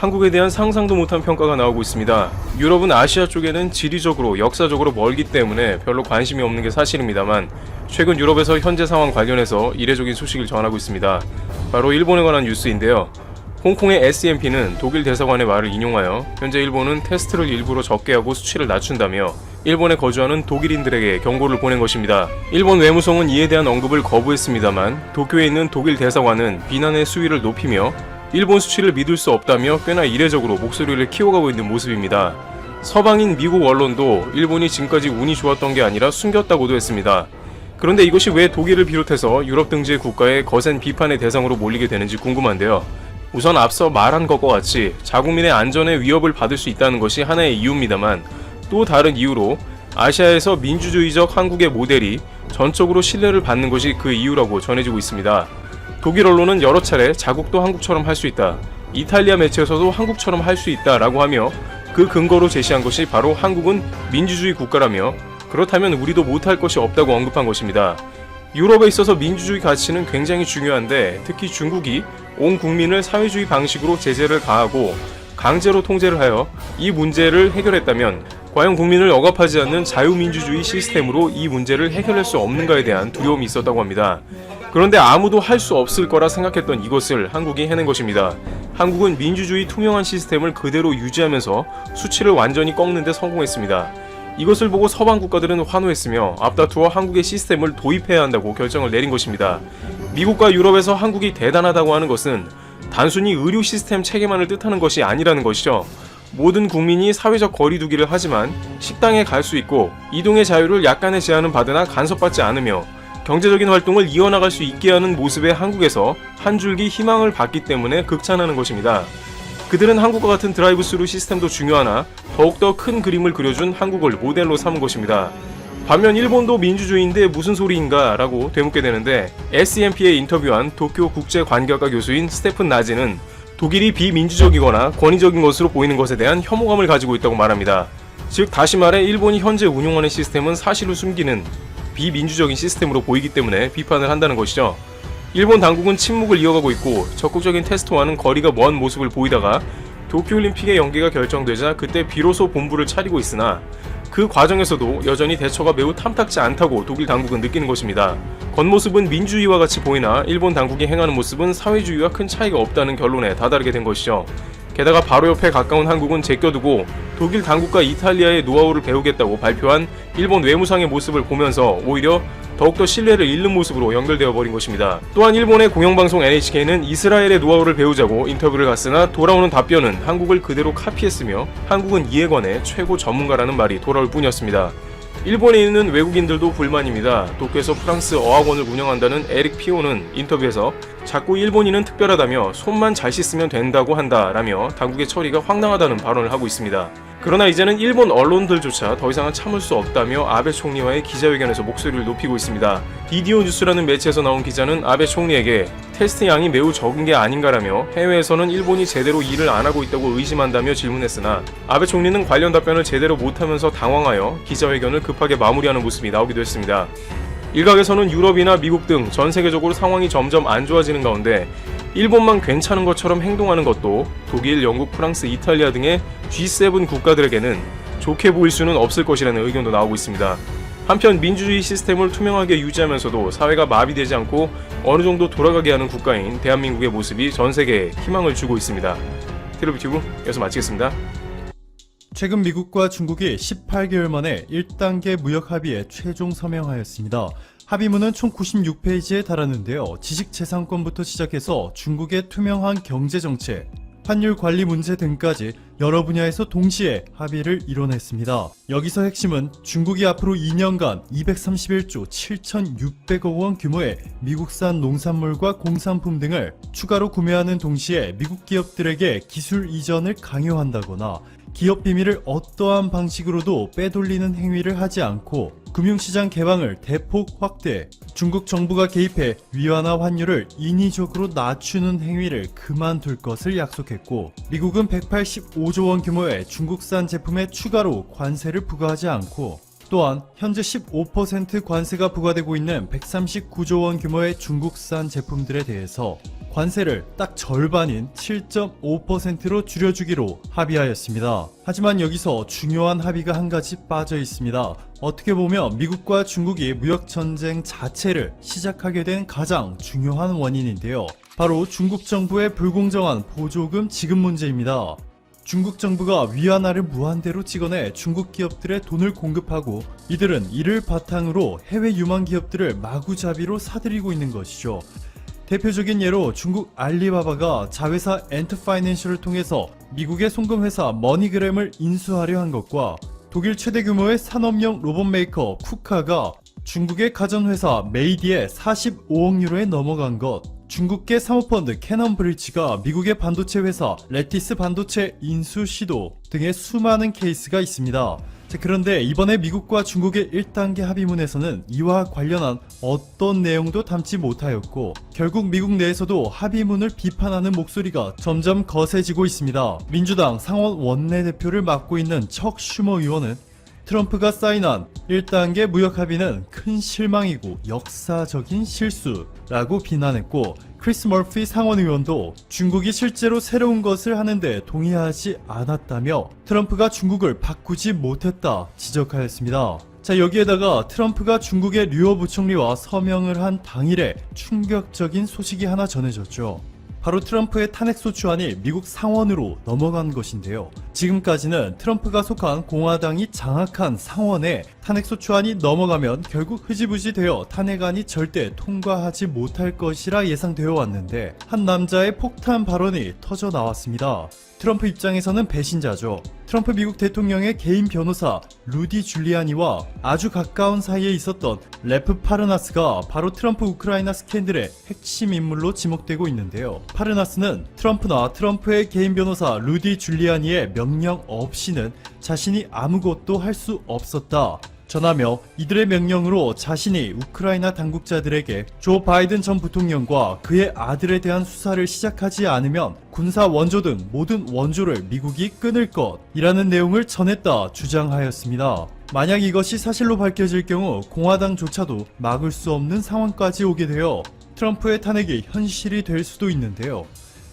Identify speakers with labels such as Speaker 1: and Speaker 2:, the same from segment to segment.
Speaker 1: 한국에 대한 상상도 못한 평가가 나오고 있습니다. 유럽은 아시아 쪽에는 지리적으로 역사적으로 멀기 때문에 별로 관심이 없는 게 사실입니다만 최근 유럽에서 현재 상황 관련해서 이례적인 소식을 전하고 있습니다. 바로 일본에 관한 뉴스인데요. 홍콩의 SMP는 독일 대사관의 말을 인용하여 현재 일본은 테스트를 일부러 적게 하고 수치를 낮춘다며 일본에 거주하는 독일인들에게 경고를 보낸 것입니다. 일본 외무성은 이에 대한 언급을 거부했습니다만 도쿄에 있는 독일 대사관은 비난의 수위를 높이며 일본 수치를 믿을 수 없다며 꽤나 이례적으로 목소리를 키워가고 있는 모습입니다. 서방인 미국 언론도 일본이 지금까지 운이 좋았던 게 아니라 숨겼다고도 했습니다. 그런데 이것이 왜 독일을 비롯해서 유럽 등지의 국가의 거센 비판의 대상으로 몰리게 되는지 궁금한데요. 우선 앞서 말한 것과 같이 자국민의 안전에 위협을 받을 수 있다는 것이 하나의 이유입니다만 또 다른 이유로 아시아에서 민주주의적 한국의 모델이 전적으로 신뢰를 받는 것이 그 이유라고 전해지고 있습니다. 독일 언론은 여러 차례 자국도 한국처럼 할 수 있다. 이탈리아 매체에서도 한국처럼 할 수 있다 라고 하며 그 근거로 제시한 것이 바로 한국은 민주주의 국가라며 그렇다면 우리도 못할 것이 없다고 언급한 것입니다. 유럽에 있어서 민주주의 가치는 굉장히 중요한데 특히 중국이 온 국민을 사회주의 방식으로 제재를 가하고 강제로 통제를 하여 이 문제를 해결했다면 과연 국민을 억압하지 않는 자유민주주의 시스템으로 이 문제를 해결할 수 없는가에 대한 두려움이 있었다고 합니다. 그런데 아무도 할 수 없을 거라 생각했던 이것을 한국이 해낸 것입니다. 한국은 민주주의 투명한 시스템을 그대로 유지하면서 수치를 완전히 꺾는 데 성공했습니다. 이것을 보고 서방 국가들은 환호했으며 앞다투어 한국의 시스템을 도입해야 한다고 결정을 내린 것입니다. 미국과 유럽에서 한국이 대단하다고 하는 것은 단순히 의료 시스템 체계만을 뜻하는 것이 아니라는 것이죠. 모든 국민이 사회적 거리두기를 하지만 식당에 갈 수 있고 이동의 자유를 약간의 제한은 받으나 간섭받지 않으며 경제적인 활동을 이어나갈 수 있게 하는 모습의 한국에서 한 줄기 희망을 받기 때문에 극찬하는 것입니다. 그들은 한국과 같은 드라이브 스루 시스템도 중요하나 더욱더 큰 그림을 그려준 한국을 모델로 삼은 것입니다. 반면 일본도 민주주의인데 무슨 소리인가 라고 되묻게 되는데 SMP에 인터뷰한 도쿄 국제관계학과 교수인 스테픈 나지는 독일이 비민주적이거나 권위적인 것으로 보이는 것에 대한 혐오감을 가지고 있다고 말합니다. 즉 다시 말해 일본이 현재 운용하는 시스템은 사실을 숨기는 비민주적인 시스템으로 보이기 때문에 비판을 한다는 것이죠. 일본 당국은 침묵을 이어가고 있고 적극적인 테스트와는 거리가 먼 모습을 보이다가 도쿄올림픽의 연기가 결정되자 그때 비로소 본부를 차리고 있으나 그 과정에서도 여전히 대처가 매우 탐탁지 않다고 독일 당국은 느끼는 것입니다. 겉모습은 민주주의와 같이 보이나 일본 당국이 행하는 모습은 사회주의와 큰 차이가 없다는 결론에 다다르게 된 것이죠. 게다가 바로 옆에 가까운 한국은 제껴두고 독일 당국과 이탈리아의 노하우를 배우겠다고 발표한 일본 외무상의 모습을 보면서 오히려 더욱더 신뢰를 잃는 모습으로 연결되어 버린 것입니다. 또한 일본의 공영방송 NHK는 이스라엘의 노하우를 배우자고 인터뷰를 갔으나 돌아오는 답변은 한국을 그대로 카피했으며 한국은 이에 관해 최고 전문가라는 말이 돌아올 뿐이었습니다. 일본에 있는 외국인들도 불만입니다. 도쿄에서 프랑스 어학원을 운영한다는 에릭 피오는 인터뷰에서 자꾸 일본인은 특별하다며 손만 잘 씻으면 된다고 한다라며 당국의 처리가 황당하다는 발언을 하고 있습니다. 그러나 이제는 일본 언론들조차 더 이상은 참을 수 없다며 아베 총리와의 기자회견에서 목소리를 높이고 있습니다. 비디오 뉴스라는 매체에서 나온 기자는 아베 총리에게 테스트 양이 매우 적은 게 아닌가라며 해외에서는 일본이 제대로 일을 안 하고 있다고 의심한다며 질문했으나 아베 총리는 관련 답변을 제대로 못하면서 당황하여 기자회견을 급하게 마무리하는 모습이 나오기도 했습니다. 일각에서는 유럽이나 미국 등 전 세계적으로 상황이 점점 안 좋아지는 가운데 일본만 괜찮은 것처럼 행동하는 것도 독일, 영국, 프랑스, 이탈리아 등의 G7 국가들에게는 좋게 보일 수는 없을 것이라는 의견도 나오고 있습니다. 한편 민주주의 시스템을 투명하게 유지하면서도 사회가 마비되지 않고 어느 정도 돌아가게 하는 국가인 대한민국의 모습이 전 세계에 희망을 주고 있습니다. 테레비티브 여기서 마치겠습니다.
Speaker 2: 최근 미국과 중국이 18개월 만에 1단계 무역 합의에 최종 서명하였습니다. 합의문은 총 96페이지에 달하는데요. 지식재산권부터 시작해서 중국의 투명한 경제정책, 환율 관리 문제 등까지 여러 분야에서 동시에 합의를 이뤄냈습니다. 여기서 핵심은 중국이 앞으로 2년간 231조 7,600억 원 규모의 미국산 농산물과 공산품 등을 추가로 구매하는 동시에 미국 기업들에게 기술 이전을 강요한다거나 기업 비밀을 어떠한 방식으로도 빼돌리는 행위를 하지 않고 금융시장 개방을 대폭 확대, 중국 정부가 개입해 위안화 환율을 인위적으로 낮추는 행위를 그만둘 것을 약속했고, 미국은 185조 원 규모의 중국산 제품에 추가로 관세를 부과하지 않고, 또한 현재 15% 관세가 부과되고 있는 139조 원 규모의 중국산 제품들에 대해서 관세를 딱 절반인 7.5%로 줄여주기로 합의하였습니다. 하지만 여기서 중요한 합의가 한 가지 빠져 있습니다. 어떻게 보면 미국과 중국이 무역 전쟁 자체를 시작하게 된 가장 중요한 원인인데요. 바로 중국 정부의 불공정한 보조금 지급 문제입니다. 중국 정부가 위안화를 무한대로 찍어내 중국 기업들의 돈을 공급하고 이들은 이를 바탕으로 해외 유망 기업들을 마구잡이로 사들이고 있는 것이죠. 대표적인 예로 중국 알리바바가 자회사 엔트파이낸셜을 통해서 미국의 송금 회사 머니그램을 인수하려 한 것과 독일 최대 규모의 산업용 로봇 메이커 쿠카가 중국의 가전회사 메이디에 45억 유로에 넘어간 것, 중국계 사모펀드 캐넌 브리치가 미국의 반도체 회사 레티스 반도체 인수 시도 등의 수많은 케이스가 있습니다. 자, 그런데 이번에 미국과 중국의 1단계 합의문에서는 이와 관련한 어떤 내용도 담지 못하였고 결국 미국 내에서도 합의문을 비판하는 목소리가 점점 거세지고 있습니다. 민주당 상원 원내대표를 맡고 있는 척 슈머 의원은 트럼프가 사인한 1단계 무역 합의는 큰 실망이고 역사적인 실수라고 비난했고 크리스 머피 상원 의원도 중국이 실제로 새로운 것을 하는데 동의하지 않았다며 트럼프가 중국을 바꾸지 못했다 지적하였습니다. 자 여기에다가 트럼프가 중국의 류어 부총리와 서명을 한 당일에 충격적인 소식이 하나 전해졌죠. 바로 트럼프의 탄핵소 추안이 미국 상원으로 넘어간 것인데요. 지금까지는 트럼프가 속한 공화당이 장악한 상원에 탄핵소 추안이 넘어가면 결국 흐지부지 되어 탄핵안이 절대 통과하지 못할 것이라 예상되어 왔는데 한 남자의 폭탄 발언이 터져 나왔습니다. 트럼프 입장에서는 배신자죠. 트럼프 미국 대통령의 개인 변호사 루디 줄리아니와 아주 가까운 사이에 있었던 레프 파르나스가 바로 트럼프 우크라이나 스캔들의 핵심 인물로 지목되고 있는데요. 파르나스는 트럼프나 트럼프의 개인 변호사 루디 줄리아니의 명령 없이는 자신이 아무것도 할 수 없었다. 전하며 이들의 명령으로 자신이 우크라이나 당국자들에게 조 바이든 전 부통령과 그의 아들에 대한 수사를 시작하지 않으면 군사 원조 등 모든 원조를 미국이 끊을 것이라는 내용을 전했다 주장하였습니다. 만약 이것이 사실로 밝혀질 경우 공화당조차도 막을 수 없는 상황까지 오게 되어 트럼프의 탄핵이 현실이 될 수도 있는데요.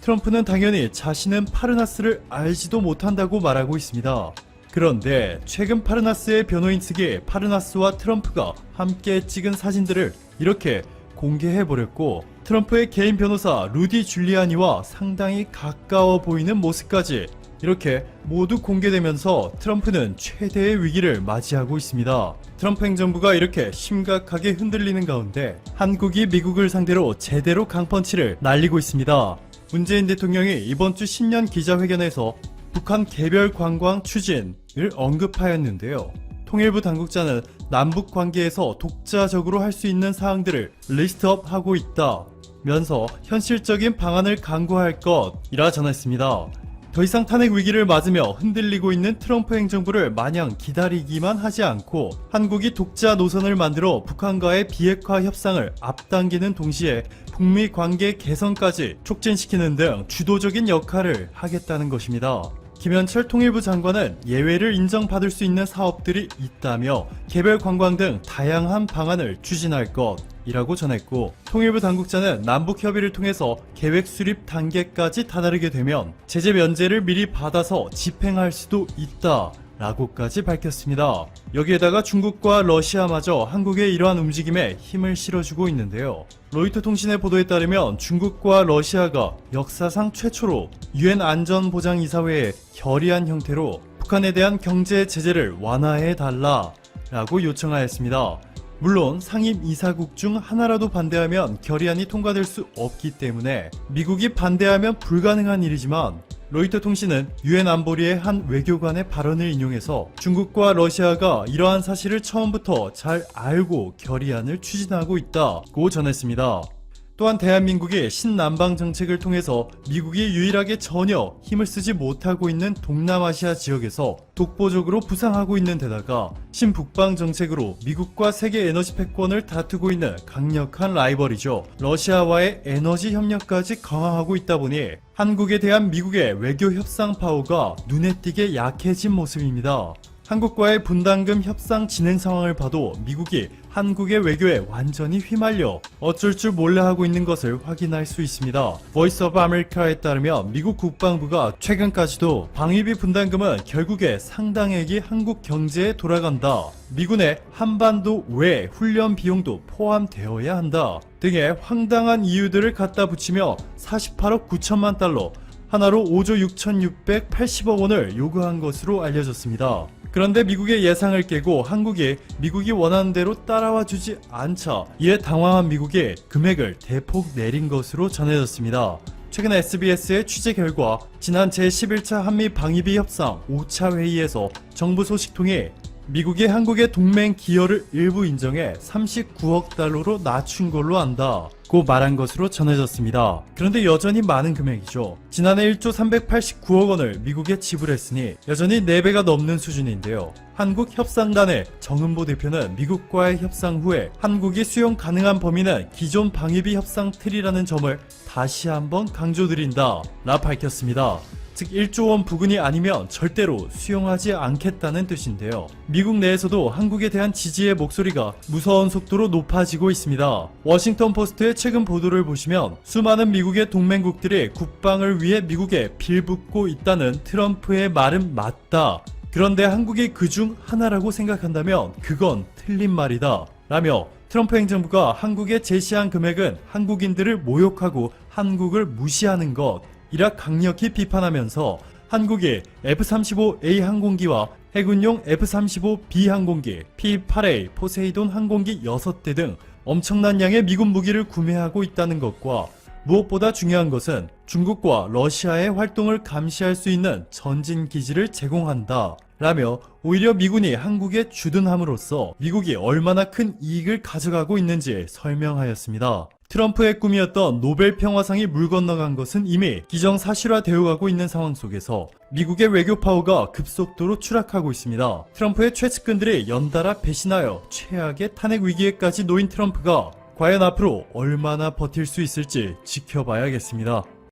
Speaker 2: 트럼프는 당연히 자신은 파르나스를 알지도 못한다고 말하고 있습니다. 그런데 최근 파르나스의 변호인 측이 파르나스와 트럼프가 함께 찍은 사진들을 이렇게 공개해버렸고 트럼프의 개인 변호사 루디 줄리아니와 상당히 가까워 보이는 모습까지 이렇게 모두 공개되면서 트럼프는 최대의 위기를 맞이하고 있습니다. 트럼프 행정부가 이렇게 심각하게 흔들리는 가운데 한국이 미국을 상대로 제대로 강펀치를 날리고 있습니다. 문재인 대통령이 이번 주 신년 기자회견에서 북한 개별 관광 추진을 언급하였는데요. 통일부 당국자는 남북 관계에서 독자적으로 할 수 있는 사항들을 리스트업하고 있다. 면서 현실적인 방안을 강구할 것이라 전했습니다. 더 이상 탄핵 위기를 맞으며 흔들리고 있는 트럼프 행정부를 마냥 기다리기만 하지 않고 한국이 독자 노선을 만들어 북한과의 비핵화 협상을 앞당기는 동시에 북미 관계 개선까지 촉진시키는 등 주도적인 역할을 하겠다는 것입니다. 김현철 통일부 장관은 예외를 인정받을 수 있는 사업들이 있다며 개별 관광 등 다양한 방안을 추진할 것이라고 전했고 통일부 당국자는 남북 협의를 통해서 계획 수립 단계까지 다다르게 되면 제재 면제를 미리 받아서 집행할 수도 있다. 라고까지 밝혔습니다. 여기에다가 중국과 러시아마저 한국의 이러한 움직임에 힘을 실어주고 있는데요. 로이터 통신의 보도에 따르면 중국과 러시아가 역사상 최초로 유엔 안전보장이사회에 결의한 형태로 북한에 대한 경제 제재를 완화해 달라 라고 요청하였습니다. 물론 상임 이사국 중 하나라도 반대하면 결의안이 통과될 수 없기 때문에 미국이 반대하면 불가능한 일이지만 로이터 통신은 유엔 안보리의 한 외교관의 발언을 인용해서 중국과 러시아가 이러한 사실을 처음부터 잘 알고 결의안을 추진하고 있다고 전했습니다. 또한 대한민국이 신남방 정책을 통해서 미국이 유일하게 전혀 힘을 쓰지 못하고 있는 동남아시아 지역에서 독보적으로 부상하고 있는 데다가 신북방 정책으로 미국과 세계 에너지 패권을 다투고 있는 강력한 라이벌이죠. 러시아와의 에너지 협력까지 강화하고 있다 보니 한국에 대한 미국의 외교 협상 파워가 눈에 띄게 약해진 모습입니다. 한국과의 분담금 협상 진행 상황을 봐도 미국이 한국의 외교에 완전히 휘말려 어쩔 줄 몰라 하고 있는 것을 확인할 수 있습니다. 보이스 오브 아메리카에 따르면 미국 국방부가 최근까지도 방위비 분담금은 결국에 상당액이 한국 경제에 돌아간다. 미군의 한반도 외 훈련 비용도 포함되어야 한다. 등의 황당한 이유들을 갖다 붙이며 48억 9천만 달러 하나로 5조 6,680억 원을 요구한 것으로 알려졌습니다. 그런데 미국의 예상을 깨고 한국이 미국이 원하는 대로 따라와 주지 않자 이에 당황한 미국이 금액을 대폭 내린 것으로 전해졌습니다. 최근 SBS의 취재 결과 지난 제11차 한미 방위비 협상 5차 회의에서 정부 소식통이 미국이 한국의 동맹 기여를 일부 인정해 39억 달러로 낮춘 걸로 안다. 고 말한 것으로 전해졌습니다. 그런데 여전히 많은 금액이죠. 지난해 1조 389억 원을 미국에 지불했으니 여전히 4배가 넘는 수준인데요. 한국 협상단의 정은보 대표는 미국과의 협상 후에 한국이 수용 가능한 범위는 기존 방위비 협상 틀이라는 점을 다시 한번 강조드린다. 라 밝혔습니다. 즉 1조 원 부근이 아니면 절대로 수용하지 않겠다는 뜻인데요. 미국 내에서도 한국에 대한 지지의 목소리가 무서운 속도로 높아지고 있습니다. 워싱턴 포스트의 최근 보도를 보시면 수많은 미국의 동맹국들이 국방을 위해 미국에 빌붙고 있다는 트럼프의 말은 맞다. 그런데 한국이 그 중 하나라고 생각한다면 그건 틀린 말이다. 라며 트럼프 행정부가 한국에 제시한 금액은 한국인들을 모욕하고 한국을 무시하는 것. 이라 강력히 비판하면서 한국이 F-35A 항공기와 해군용 F-35B 항공기, P-8A 포세이돈 항공기 6대 등 엄청난 양의 미군 무기를 구매하고 있다는 것과 무엇보다 중요한 것은 중국과 러시아의 활동을 감시할 수 있는 전진 기지를 제공한다. 라며 오히려 미군이 한국에 주둔함으로써 미국이 얼마나 큰 이익을 가져가고 있는지 설명하였습니다. 트럼프의 꿈이었던 노벨 평화상이 물 건너간 것은 이미 기정사실화 되어가고 있는 상황 속에서 미국의 외교 파워가 급속도로 추락하고 있습니다. 트럼프의 최측근들이 연달아 배신하여 최악의 탄핵 위기에까지 놓인 트럼프가 과연 앞으로 얼마나 버틸 수 있을지 지켜봐야겠습니다.